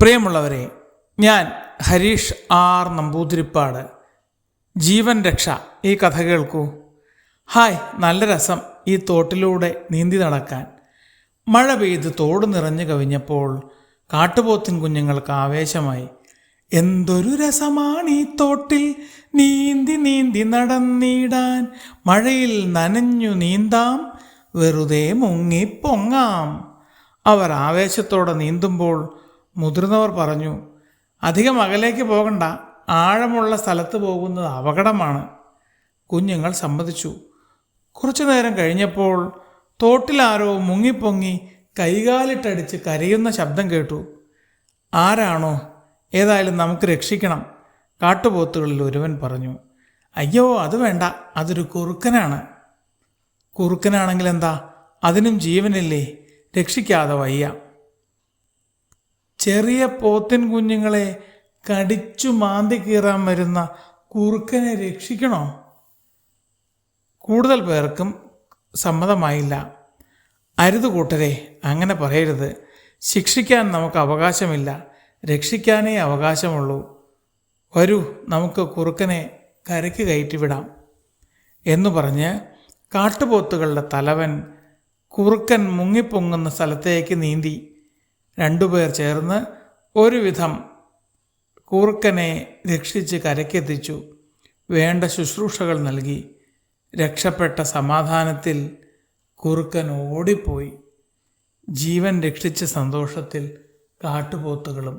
പ്രിയമുള്ളവരെ ഞാൻ ഹരീഷ് ആർ നമ്പൂതിരിപ്പാട്. ജീവൻ രക്ഷ ഈ കഥ കേൾക്കൂ. ഹായ് നല്ല രസം ഈ തോട്ടിലൂടെ നീന്തി നടക്കാൻ. മഴ പെയ്ത് തോട് നിറഞ്ഞു കവിഞ്ഞപ്പോൾ കാട്ടുപോത്തിൻ കുഞ്ഞുങ്ങൾക്ക് ആവേശമായി. എന്തൊരു രസമാണ് ഈ തോട്ടിൽ നീന്തി നീന്തി നടന്നിടാൻ. മഴയിൽ നനഞ്ഞു നീന്താം വെറുതെ മുങ്ങി പൊങ്ങാം അവർ ആവേശത്തോടെ നീന്തുമ്പോൾ മുതിർന്നവർ പറഞ്ഞു അധികം അകലേക്ക് പോകണ്ട. ആഴമുള്ള സ്ഥലത്ത് പോകുന്നത് അപകടമാണ്. കുഞ്ഞുങ്ങൾ സമ്മതിച്ചു. കുറച്ചു നേരം കഴിഞ്ഞപ്പോൾ തോട്ടിലാരോ മുങ്ങിപ്പൊങ്ങി കൈകാലിട്ടടിച്ച് കരയുന്ന ശബ്ദം കേട്ടു. ആരാണോ? ഏതായാലും നമുക്ക് രക്ഷിക്കണം കാട്ടുപോത്തുകളിൽ ഒരുവൻ പറഞ്ഞു. അയ്യോ അത് വേണ്ട. അതൊരു കുറുക്കനാണ്. കുറുക്കനാണെങ്കിൽ എന്താ അതിനും ജീവനില്ലേ. രക്ഷിക്കാതെ വയ്യ. ചെറിയ പോത്തിൻ കുഞ്ഞുങ്ങളെ കടിച്ചു മാന്തി കീറാൻ വരുന്ന കുറുക്കനെ രക്ഷിക്കണോ? കൂടുതൽ പേർക്കും സമ്മതമായില്ല. അരുത് കൂട്ടരെ അങ്ങനെ പറയരുത്. ശിക്ഷിക്കാൻ നമുക്ക് അവകാശമില്ല. രക്ഷിക്കാനേ അവകാശമുള്ളൂ. വരൂ നമുക്ക് കുറുക്കനെ കരയ്ക്ക് കയറ്റിവിടാം എന്നു പറഞ്ഞ് കാട്ടുപോത്തുകളുടെ തലവൻ കുറുക്കൻ മുങ്ങിപ്പൊങ്ങുന്ന സ്ഥലത്തേക്ക് നീന്തി രണ്ടുപേർ ചേർന്ന് ഒരുവിധം കൂർക്കനെ രക്ഷിച്ച് കരക്കെത്തിച്ചു വേണ്ട ശുശ്രൂഷകൾ നൽകി. രക്ഷപ്പെട്ട സമാധാനത്തിൽ കുറുക്കൻ ഓടിപ്പോയി. ജീവൻ രക്ഷിച്ച സന്തോഷത്തിൽ കാട്ടുപോത്തുകളും